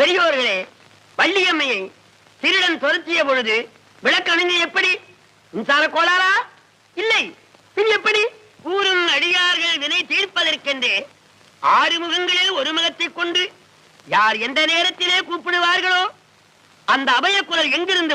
பெரியோர்களே வள்ளியம்மையை திருடன் துரத்திய பொழுது விளக்கணுங்க எப்படி? மின்சார கோளாரா இல்லை. பின் எப்படி? கூறும் அடியார்கள் வினை தீர்ப்பதற்கென்றே ஆறு முகங்களில் ஒரு முகத்தை கொண்டு யார் எந்த நேரத்திலே கூப்பிடுவார்களோ அந்த அபயக்குரல் எங்கிருந்து